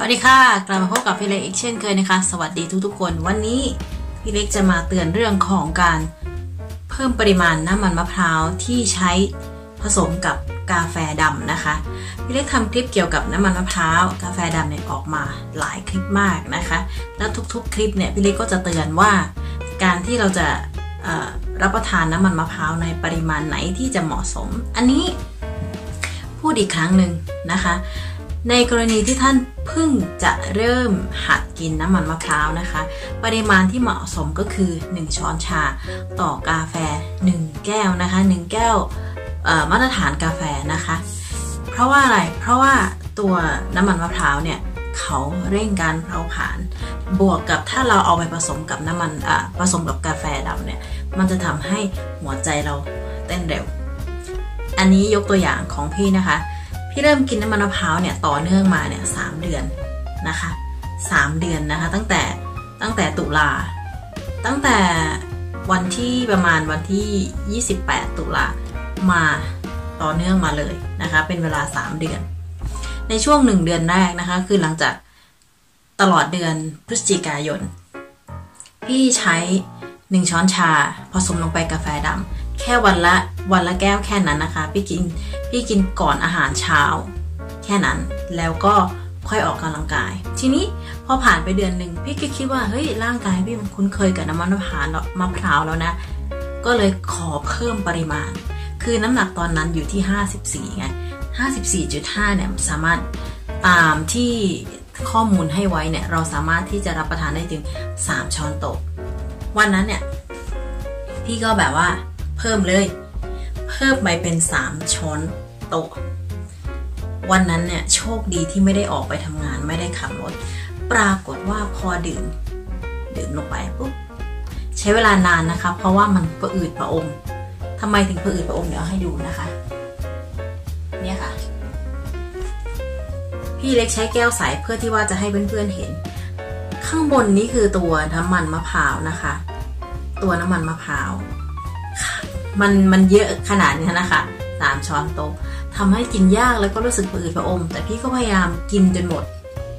สวัสดีค่ะ กลับมาพบกับพี่เล็กอีกเช่นเคยนะคะ สวัสดีทุกๆคน วันนี้พี่เล็กจะมาเตือนเรื่องของการเพิ่มปริมาณน้ำมันมะพร้าวที่ใช้ผสมกับกาแฟดำนะคะ พี่เล็กทำคลิปเกี่ยวกับน้ำมันมะพร้าวกาแฟดำเนี่ยออกมาหลายคลิปมากนะคะ แล้วทุกๆ คลิปเนี่ยพี่เล็กก็จะเตือนว่า การที่เราจะรับประทานน้ำมันมะพร้าวในปริมาณไหนที่จะเหมาะสม อันนี้พูดอีกครั้งหนึ่งนะคะ ในกรณีที่ท่านเพิ่งจะเริ่มหัดกินน้ำมันมะพร้าวนะคะ ปริมาณที่เหมาะสมก็คือ 1 ช้อนชาต่อกาแฟ 1 แก้วนะคะ 1 แก้วมาตรฐานกาแฟนะคะ เพราะว่าอะไร เพราะว่าตัวน้ำมันมะพร้าวเนี่ยเขาเร่งการเผาผลาญบวกกับถ้าเราเอาไปผสมกับน้ำมันผสมกับกาแฟดำเนี่ยมันจะทำให้หัวใจเราเต้นเร็ว อันนี้ยกตัวอย่างของพี่นะคะ ที่เริ่มกินน้ำมันมะพร้าวเนี่ยต่อเนื่องมาเนี่ยสามเดือนนะคะสามเดือนนะคะ ตั้งแต่ตั้งแต่ตุลา ตั้งแต่วันที่ประมาณวันที่ 28 ตุลามาต่อเนื่องมาเลยนะคะ เป็นเวลา 3 เดือน ในช่วง 1 เดือนแรกนะคะ คือหลังจากตลอดเดือนพฤศจิกายน พี่ใช้ 1 ช้อนชาผสมลงไปกาแฟดำ ค่วันละวันละแก้วแค่นั้นนะคะ พี่กินพี่กินก่อนอาหารเช้า แค่นั้นแล้วก็ค่อยออกกำลังกาย ทีนี้พอผ่านไปเดือนหนึ่งพี่ก็คิดว่าเฮ้ยร่างกายพี่มันคุ้นเคยกับน้ำมันมะพร้าวมะพร้าวแล้วนะ ก็เลยขอเพิ่มปริมาณ คือน้ำหนักตอนนั้นอยู่ที่ 54ไง54.5เนี่ยสามารถตามที่ข้อมูลให้ไว้เนี่ยเราสามารถที่จะรับประทานได้ถึง 3 ช้อนโต๊ะวันนั้นเนี่ยพี่ก็แบบว่า เพิ่มเลย เพิ่มไปเป็น 3 ช้อนโต๊ะ วันนั้นเนี่ยโชคดีที่ไม่ได้ออกไปทำงานไม่ได้ขับรถ ปรากฏว่าพอดื่ม ดื่มลงไปปุ๊บใช้เวลานานนะคะ เพราะว่ามันประอืดประอมทำไมถึงประอืดประอมเดี๋ยวให้ดูนะคะ เนี่ยค่ะ พี่เล็กใช้แก้วใสเพื่อที่ว่าจะให้เพื่อนๆเห็น ข้างบนนี้คือตัวน้ำมันมะพร้าวนะคะ ตัวน้ำมันมะพร้าว มันมันเยอะขนาดนี้นะคะสามช้อนโต๊ะทำให้กินยากแล้วก็รู้สึกผืดผอม แต่พี่ก็พยายามกินจนหมด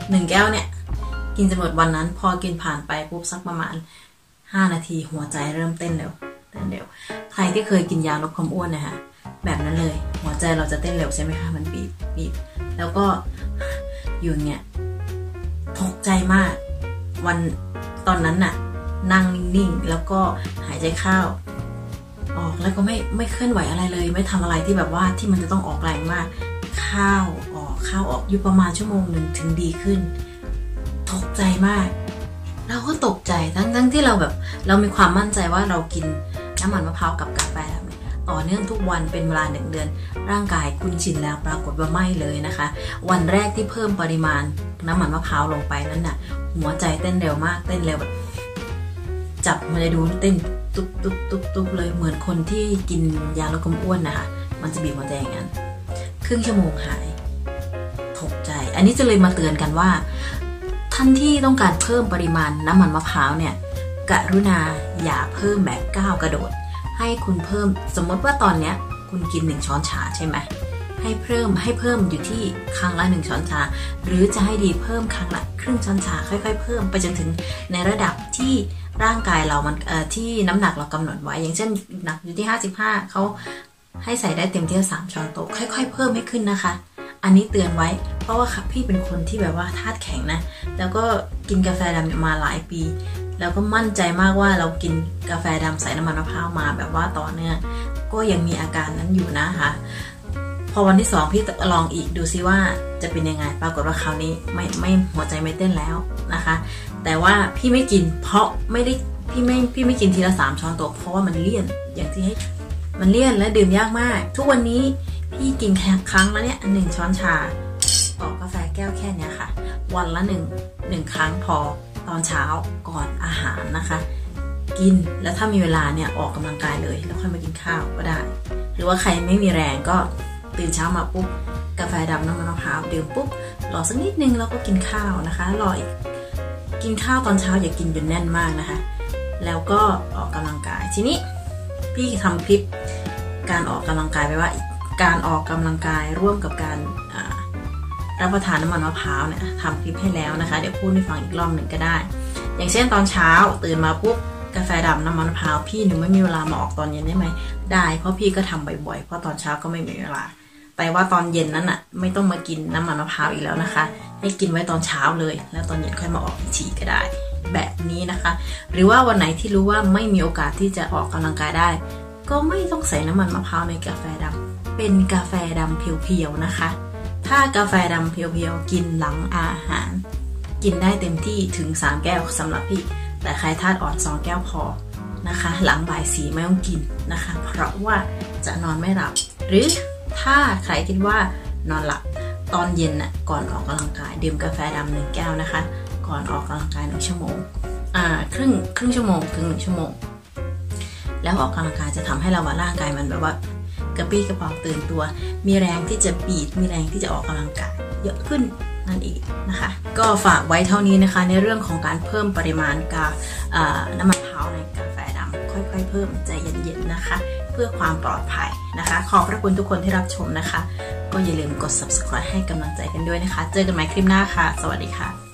หนึ่งแก้วเนี่ย กินจนหมดวันนั้น พอกินผ่านไปปุ๊บสักประมาณห้านาทีหัวใจเริ่มเต้นเร็วเต้นเร็ว ใครที่เคยกินยาลดความอ้วนนะคะแบบนั้นเลย หัวใจเราจะเต้นเร็วใช่ไหมคะมันบีบบีบแล้วก็อยู่เนี่ยตกใจมาก วันตอนนั้นน่ะ นั่งนิ่งๆแล้วก็หายใจเข้า ออกแล้วก็ไม่ไม่เคลื่อนไหวอะไรเลย ไม่ทำอะไรที่แบบว่าที่มันจะต้องออกแรงมาก ข้าวออกข้าวออกอยู่ประมาณชั่วโมงหนึ่งถึงดีขึ้น ตกใจมาก เราก็ตกใจทั้งทั้งที่เราแบบ เรามีความมั่นใจว่าเรากินน้ำมันมะพร้าวกับกาแฟต่อเนื่องทุกวันเป็นเวลาหนึ่งเดือน ร่างกายคุ้นชินแล้วปรากฏว่าไม่เลยนะคะ วันแรกที่เพิ่มปริมาณน้ำมันมะพร้าวลงไปนั้นน่ะ หัวใจเต้นเร็วมากเต้นเร็วแบบจับมาเลยดูเต้น ตุ๊บตุ๊บตุ๊บตุ๊บเลยเหมือนคนที่กินยาลดความอ้วนนะคะมันจะบีบหัวใจอย่างนั้น ครึ่งชั่วโมงหายตกใจ อันนี้จะเลยมาเตือนกันว่า ท่านที่ต้องการเพิ่มปริมาณน้ำมันมะพร้าวเนี่ยกรุณาอย่าเพิ่มแบบก้าวกระโดด ให้คุณเพิ่มสมมติว่าตอนเนี้ย คุณกินหนึ่งช้อนชาใช่ไหม ให้เพิ่มให้เพิ่มอยู่ที่ครั้งละหนึ่งช้อนชา หรือจะให้ดีเพิ่มครั้งละครึ่งช้อนชาค่อย ๆ เพิ่มไปจนถึงในระดับที่ร่างกายเรามันที่น้ำหนักเรากำหนดไว้ อย่างเช่นหนักอยู่ที่ 55เขาให้ใส่ได้เต็มที่สามช้อนโต๊ะค่อย ๆ เพิ่มให้ขึ้นนะคะ อันนี้เตือนไว้ เพราะว่าพี่เป็นคนที่แบบว่าธาตุแข็งนะ แล้วก็กินกาแฟดำมาหลายปี แล้วก็มั่นใจมากว่าเรากินกาแฟดำใส่น้ำมันมะพร้าวมาแบบว่าต่อเนื่องก็ยังมีอาการนั้นอยู่นะคะ พอวันที่สองพี่ลองอีกดูซิว่าจะเป็นยังไง ปรากฏว่าคราวนี้ไม่ไม่หัวใจไม่เต้นแล้วนะคะ แต่ว่าพี่ไม่กินเพราะไม่ได้พี่ไม่พี่ไม่กินทีละสามช้อนโต๊ะเพราะว่ามันเลี่ยนอย่างที่ให้มันเลี่ยนและดื่มยากมาก ทุกวันนี้พี่กินแค่ครั้งละเนี่ยหนึ่งช้อนชาออกกาแฟแก้วแค่นี้ค่ะ วันละหนึ่งหนึ่งครั้งพอตอนเช้าก่อนอาหารนะคะ กินแล้วถ้ามีเวลาเนี่ยออกกำลังกายเลย แล้วค่อยมากินข้าวก็ได้ หรือว่าใครไม่มีแรงก็ ตื่นเช้ามาปุ๊บกาแฟดำน้ำมันมะพร้าวดื่มปุ๊บรอสักนิดนึงแล้วก็กินข้าวนะคะรออีกกินข้าวตอนเช้าอย่ากินจนแน่นมากนะคะ แล้วก็ออกกำลังกายทีนี้พี่ทำคลิปการออกกำลังกายไปว่าการออกกำลังกายร่วมกับการรับประทานน้ำมันมะพร้าวเนี่ยทำคลิปให้แล้วนะคะ เดี๋ยวพูดให้ฟังอีกรอบหนึ่งก็ได้ อย่างเช่นตอนเช้าตื่นมาปุ๊บกาแฟดำน้ำมันมะพร้าวพี่หนูไม่มีเวลามาออกตอนเย็นได้ไหมได้ เพราะพี่ก็ทำบ่อยๆเพราะตอนเช้าก็ไม่มีเวลา แต่ว่าตอนเย็นนั้นอะไม่ต้องมากินน้ำมันมะพร้าวอีกแล้วนะคะ ให้กินไว้ตอนเช้าเลย แล้วตอนเย็นค่อยมาออกอีกทีก็ได้ แบบนี้นะคะ หรือว่าวันไหนที่รู้ว่าไม่มีโอกาสที่จะออกกำลังกายได้ ก็ไม่ต้องใส่น้ำมันมะพร้าวในกาแฟดำเป็นกาแฟดำเพียวๆนะคะ ถ้ากาแฟดำเพียวๆกินหลังอาหาร กินได้เต็มที่ถึง 3 แก้วสำหรับพี่ แต่ใครธาตุอ่อน2แก้วพอนะคะ หลังบ่ายสีไม่ต้องกินนะคะ เพราะว่าจะนอนไม่หลับหรือ ถ้าใครคิดว่านอนหลับตอนเย็นน่ะก่อนออกกำลังกาย ดื่มกาแฟดำหนึ่งแก้วนะคะ ก่อนออกกำลังกายหนึ่งชั่วโมงอ่าครึ่งครึ่งชั่วโมงถึงหนึ่งชั่วโมง แล้วออกกำลังกายจะทำให้เราว่าร่างกายมันแบบว่ากระปี้กระเป๋าตื่นตัว มีแรงที่จะบีดมีแรงที่จะออกกำลังกายเยอะขึ้นนั่นเองนะคะ ก็ฝากไว้เท่านี้นะคะในเรื่องของการเพิ่มปริมาณกาน้ำมันมะพร้าในกาแฟดำ ค่อย ๆ เพิ่มใจเย็นๆนะคะ เพื่อความปลอดภัยนะคะ ขอบพระคุณทุกคนที่รับชมนะคะ ก็อย่าลืมกด subscribe ให้กำลังใจกันด้วยนะคะ เจอกันใหม่คลิปหน้าค่ะ สวัสดีค่ะ